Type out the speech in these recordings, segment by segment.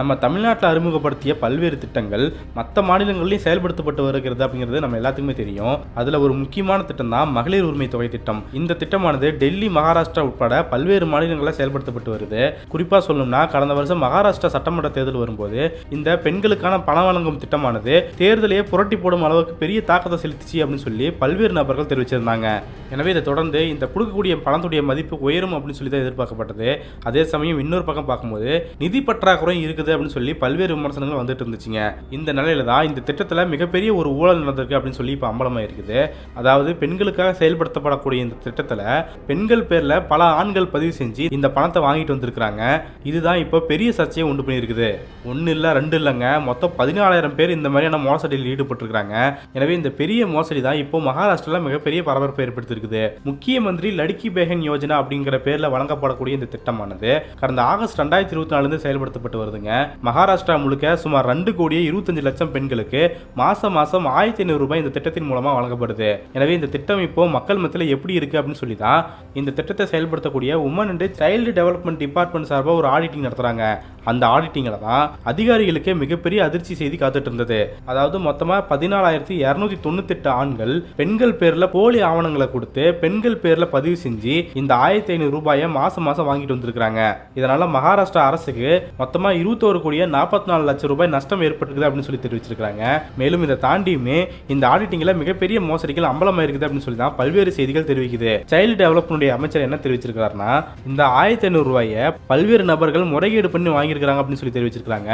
நம்ம தமிழ்நாட்டில் அறிமுகப்படுத்திய பல்வேறு திட்டங்கள் மற்ற மாநிலங்கள்லையும் செயல்படுத்தப்பட்டு வருகிறது அப்படிங்கிறது நம்ம எல்லாத்துக்குமே தெரியும். அதில் ஒரு முக்கியமான திட்டம் தான் மகளிர் உரிமை தொகை திட்டம். இந்த திட்டமானது டெல்லி மகாராஷ்டிரா உட்பட பல்வேறு மாநிலங்களில் செயல்படுத்தப்பட்டு வருது. குறிப்பாக சொல்லணும்னா கடந்த வருஷம் மகாராஷ்டிரா சட்டமன்ற தேர்தல் வரும்போது இந்த பெண்களுக்கான பணம் வழங்கும் திட்டமானது தேர்தலையே புரட்டி போடும் அளவுக்கு பெரிய தாக்கத்தை செலுத்திச்சு அப்படின்னு சொல்லி பல்வேறு நபர்கள் தெரிவிச்சிருந்தாங்க. எனவே இதை தொடர்ந்து இந்த கொடுக்கக்கூடிய பணத்துடைய மதிப்பு உயரும் அப்படின்னு சொல்லி தான் எதிர்பார்க்கப்பட்டது. அதே சமயம் இன்னொரு பக்கம் பார்க்கும்போது நிதி பற்றாக்குறையும் இருக்குது அப்படின்னு சொல்லி பல்வேறு விமர்சனங்கள் வந்துட்டு இருந்துச்சுங்க. இந்த நிலையில தான் இந்த திட்டத்தில் மிகப்பெரிய ஒரு ஊழல் நடந்திருக்கு அப்படின்னு சொல்லி இப்போ அம்பலமாக இருக்குது. அதாவது பெண்களுக்காக செயல்படுத்தப்படக்கூடிய இந்த திட்டத்தில் பெண்கள் பேரில் பல ஆண்கள் பதிவு செஞ்சு இந்த பணத்தை வாங்கிட்டு வந்திருக்கிறாங்க. இதுதான் இப்போ பெரிய சர்ச்சையை உண்டு பண்ணியிருக்குது. ஒன்று இல்லை ரெண்டு இல்லைங்க. மொத்தம் பதினாலாயிரம் பேர் இந்த மாதிரியான மோசடியில் ஈடுபட்டிருக்கிறாங்க. எனவே இந்த பெரிய மோசடி தான் இப்போ மகாராஷ்டிராவில் மிகப்பெரிய பரபரப்பை ஏற்படுத்தியிருக்குது. முக்கிய மந்திரி லடுக்கி பேகன் யோஜனா அப்படிங்கிற பேரில் வழங்கப்படக்கூடிய இந்த திட்டமானது கடந்த ஆகஸ்ட் ரெண்டாயிரத்தி இருபத்தி நாலுலேருந்து செயல்படுத்தப்பட்டு வருதுங்க. மகாராஷ்டிரா முழுக்க சுமார் ரெண்டு கோடியே இருபத்தஞ்சு லட்சம் பெண்களுக்கு மாசம் மாசம் ஆயிரத்தி ஐநூறு ரூபாய் இந்த திட்டத்தின் மூலமா வழங்கப்படுது. எனவே இந்த திட்டம் இப்போ மக்கள் மத்தியில் எப்படி இருக்கு அப்படின்னு சொல்லி தான் இந்த திட்டத்தை செயல்படுத்தக்கூடிய women and child development department சார்பாக ஒரு ஆடிட்டிங் நடத்துறாங்க. அந்த ஆடிட்டிங்கில் தான் அதிகாரிகளுக்கே மிகப்பெரிய அதிர்ச்சி செய்தி காத்துட்டு இருந்தது அதாவது மொத்தமாக பதினாலாயிரத்தி இரநூத்தி தொண்ணூத்தெட்டு ஆண்கள் பெண்கள் பேரில் போலி ஆவணங்களை கொடுத்து பெண்கள் பேரில் பதிவு செஞ்சு இந்த ஆயிரத்தி ஐநூறு ரூபாயை மாதம் மாதம் வாங்கிட்டு வந்திருக்கிறாங்க. இதனால மகாராஷ்டிரா அரசுக்கு மொத்தமாக இருபத்தோரு கோடியே நாற்பத்தி நாலு லட்சம் ரூபாய் நஷ்டம் ஏற்பட்டிருக்குது அப்படின்னு சொல்லி தெரிவிச்சிருக்காங்க மேலும் இதை தாண்டியுமே இந்த ஆடிட்டிங்கில் மிகப்பெரிய மோசடிகள் அம்பலமாக இருக்குது அப்படின்னு சொல்லி தான் பல்வேறு செய்திகள் தெரிவிக்குது. சைல்டு டெவலப்மெண்ட் அமைச்சர் என்ன தெரிவிச்சிருக்காருன்னா இந்த ஆயிரத்தி ஐநூறு ரூபாயை பல்வேறு நபர்கள் முறைகேடு பண்ணி வாங்கி வாங்கியிருக்கிறாங்க அப்படின்னு சொல்லி தெரிவிச்சிருக்காங்க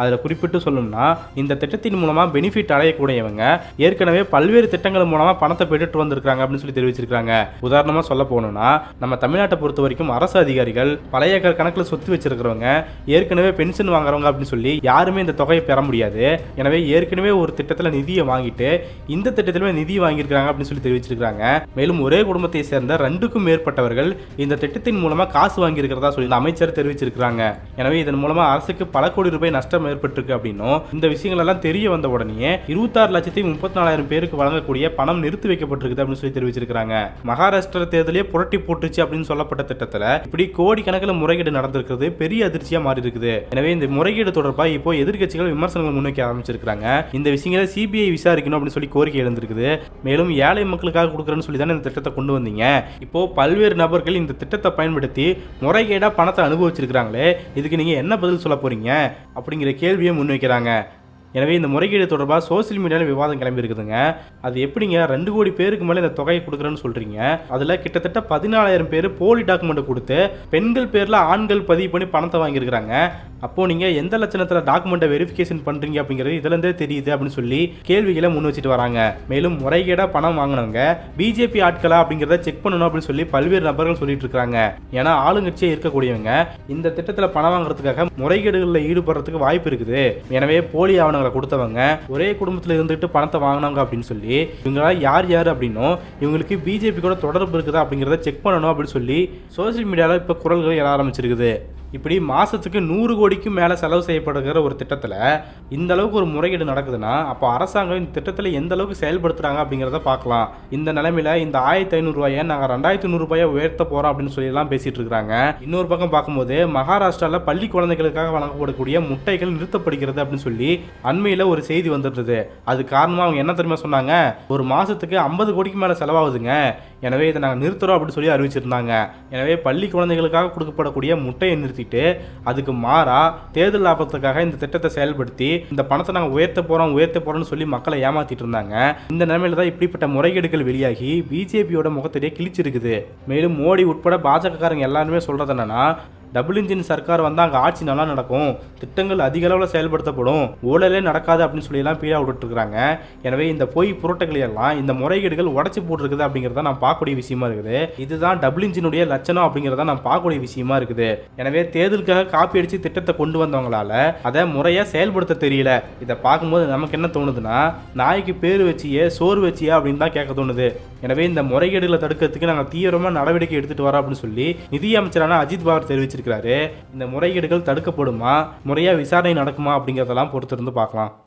அதில் குறிப்பிட்டு சொல்லணும்னா இந்த திட்டத்தின் மூலமாக பெனிஃபிட் அடையக்கூடியவங்க ஏற்கனவே பல்வேறு திட்டங்கள் மூலமாக பணத்தை பெற்றுட்டு வந்திருக்காங்க அப்படின்னு சொல்லி தெரிவிச்சிருக்காங்க உதாரணமாக சொல்ல போகணும்னா நம்ம தமிழ்நாட்டை பொறுத்த வரைக்கும் அரசு அதிகாரிகள் பழைய ஏக்கர் கணக்கில் சொத்து வச்சிருக்கிறவங்க ஏற்கனவே பென்ஷன் வாங்குறவங்க அப்படின்னு சொல்லி யாருமே இந்த தொகையை பெற முடியாது. எனவே ஏற்கனவே ஒரு திட்டத்தில் நிதியை வாங்கிட்டு இந்த திட்டத்திலுமே நிதி வாங்கியிருக்காங்க அப்படின்னு சொல்லி தெரிவிச்சிருக்காங்க மேலும் ஒரே குடும்பத்தை சேர்ந்த ரெண்டுக்கும் மேற்பட்டவர்கள் இந்த திட்டத்தின் மூலமாக காசு வாங்கியிருக்கிறதா சொல்லி அமைச்சர் தெரிவிச்சிருக்கிறாங்க. எனவே இதன் மூலமாக அரசுக்கு பல கோடி ரூபாய் நஷ்டம் ஏற்பட்டிருக்கு அப்படின்னும் இந்த விஷயங்கள் எல்லாம் தெரிய வந்த உடனே இருபத்தாறு லட்சத்தி முப்பத்தி நாலாயிரம் பேருக்கு வழங்கக்கூடிய பணம் நிறுத்தி வைக்கப்பட்டிருக்குது அப்படின்னு சொல்லி தெரிவிச்சிருக்காங்க மகாராஷ்டிரா தேர்தலே புரட்டி போட்டுச்சு அப்படின்னு சொல்லப்பட்ட திட்டத்தில் இப்படி கோடிக்கணக்கில் முறைகேடு நடந்திருக்கிறது பெரிய அதிர்ச்சியா மாறி இருக்குது எனவே இந்த முறைகேடு தொடர்பாக இப்போ எதிர்க்கட்சிகள் விமர்சனங்கள் முன்வைக்க ஆரம்பிச்சிருக்காங்க இந்த விஷயங்களை சிபிஐ விசாரிக்கணும் அப்படின்னு சொல்லி கோரிக்கை எழுந்திருக்குது. மேலும் ஏழை மக்களுக்காக கொடுக்குறேன்னு சொல்லி தானே இந்த திட்டத்தை கொண்டு வந்தீங்க. இப்போ பல்வேறு நபர்கள் இந்த திட்டத்தை பயன்படுத்தி முறைகேடா பணத்தை அனுபவிச்சிருக்கிறாங்களே இதுக்கு நீங்க என்ன பதில் சொல்ல போறீங்க? அப்படிங்கிற கேள்வியை முன்வைக்கிறாங்க. எனவே இந்த முறைகேடு தொடர்பாக சோசியல் மீடியாவில் விவாதம் கிளம்பி இருக்குதுங்க அது எப்படிங்க? ரெண்டு கோடி பேருக்கு மேலே இந்த தொகையை கொடுக்குறேன்னு சொல்கிறீங்க அதில் கிட்டத்தட்ட பதினாலாயிரம் பேர் போலி டாக்குமெண்ட் கொடுத்து பெண்கள் பேரில் ஆண்கள் பதிவு பண்ணி பணத்தை வாங்கியிருக்கிறாங்க. அப்போது நீங்கள் எந்த லட்சணத்தில் டாக்குமெண்ட்டை வெரிஃபிகேஷன் பண்ணுறீங்க அப்படிங்கிறது இதுலேருந்தே தெரியுது அப்படின்னு சொல்லி கேள்விகளை முன் வச்சுட்டு வராங்க. மேலும் முறைகேடாக பணம் வாங்கினவங்க பிஜேபி ஆட்களா அப்படிங்கிறத செக் பண்ணணும் அப்படின்னு சொல்லி பல்வேறு நபர்கள் சொல்லிட்டு இருக்காங்க. ஏன்னா ஆளுங்கட்சியே இருக்கக்கூடியவங்க இந்த திட்டத்தில் பணம் வாங்குறதுக்காக முறைகேடுகளில் ஈடுபடுறதுக்கு வாய்ப்பு இருக்குது. எனவே போலி ஆவணங்கள் கொடுத்தவங்க ஒரே குடும்பத்தில் இருந்துட்டு பணத்தை வாங்கினாங்க அப்படின்னு சொல்லி இவங்களா யார் யார் அப்படின்னும் இவங்களுக்கு பிஜேபி கூட தொடர்பு இருக்குதா அப்படிங்கிறத செக் பண்ணணும் அப்படின்னு சொல்லி சோசியல் மீடியாவில் இப்போ குரல்கள் எழ ஆரம்பிச்சிருக்குது. இப்படி மாதத்துக்கு நூறு கோடிக்கும் மேலே செலவு செய்யப்படுகிற ஒரு திட்டத்தில் இந்த அளவுக்கு ஒரு முறைகேடு நடக்குதுன்னா அப்போ அரசாங்கம் இந்த திட்டத்தில் எந்த அளவுக்கு செயல்படுத்துகிறாங்க அப்படிங்கிறத பார்க்கலாம். இந்த நிலைமையில் இந்த ஆயிரத்தி ஐநூறுரூவாயை நாங்கள் ரெண்டாயிரத்தி நூறுரூபாயை உயர்த்த போகிறோம் அப்படின்னு சொல்லியெல்லாம் பேசிகிட்டு இருக்காங்க. இன்னொரு பக்கம் பார்க்கும்போது மகாராஷ்டிராவில் பள்ளி குழந்தைகளுக்காக வழங்கப்படக்கூடிய முட்டைகள் நிறுத்தப்படுகிறது அப்படின்னு சொல்லி அண்மையில் ஒரு செய்தி வந்துருந்தது அது காரணமாக அவங்க என்ன தெரியுமா சொன்னாங்க? ஒரு மாதத்துக்கு ஐம்பது கோடிக்கு மேலே செலவாகுதுங்க. எனவே இதை நாங்கள் நிறுத்துகிறோம் அப்படின்னு சொல்லி அறிவிச்சிருந்தாங்க. எனவே பள்ளி குழந்தைகளுக்காக கொடுக்கப்படக்கூடிய முட்டையை நிறுத்திட்டு அதுக்கு மாறா தேர்தல் லாபத்துக்காக இந்த திட்டத்தை செயல்படுத்தி இந்த பணத்தை நாங்கள் உயர்த்த போகிறோம் உயர்த்த போகிறோம்னு சொல்லி மக்களை ஏமாத்திட்டு இருந்தாங்க. இந்த நிலைமையில தான் இப்படிப்பட்ட முறைகேடுகள் வெளியாகி பிஜேபியோட முகத்திலேயே கிழிச்சிருக்குது. மேலும் மோடி உட்பட பாஜகக்காரங்க எல்லாருமே சொல்கிறது என்னன்னா டபுள் இன்ஜின் சர்க்கார் வந்தால் அங்கே ஆட்சி நல்லா நடக்கும் திட்டங்கள் அதிக அளவில் செயல்படுத்தப்படும் ஊழலே நடக்காது அப்படின்னு சொல்லிலாம் பீடா விட்டுட்டுருக்காங்க எனவே இந்த பொய் புரட்டுகளை எல்லாம் இந்த முறைகேடுகள் உடச்சி போட்டிருக்குது அப்படிங்கிறத நான் பார்க்கக்கூடிய விஷயமா இருக்குது. இதுதான் டபுள் இன்ஜினுடைய லட்சணம் அப்படிங்கிறத நான் பார்க்கக்கூடிய விஷயமா இருக்குது. எனவே தேர்தலுக்காக காப்பி அடித்து திட்டத்தை கொண்டு வந்தவங்களால அதை முறையாக செயல்படுத்த தெரியல. இதை பார்க்கும்போது நமக்கு என்ன தோணுதுன்னா நாய்க்கு பேர் வச்சியே சோறு வச்சியே அப்படின்னு தான் கேட்க தோணுது. எனவே இந்த முறைகேடுகளை தடுக்கிறதுக்கு நாங்கள் தீவிரமாக நடவடிக்கை எடுத்துகிட்டு வரோம் அப்படின்னு சொல்லி நிதியமைச்சரான அஜித் பவார் இருக்கிறாரு இந்த முறைகேடுகள் தடுக்கப்படுமா? முறையாக விசாரணை நடக்குமா? அப்படிங்கிறதெல்லாம் பொறுத்திருந்து பார்க்கலாம்.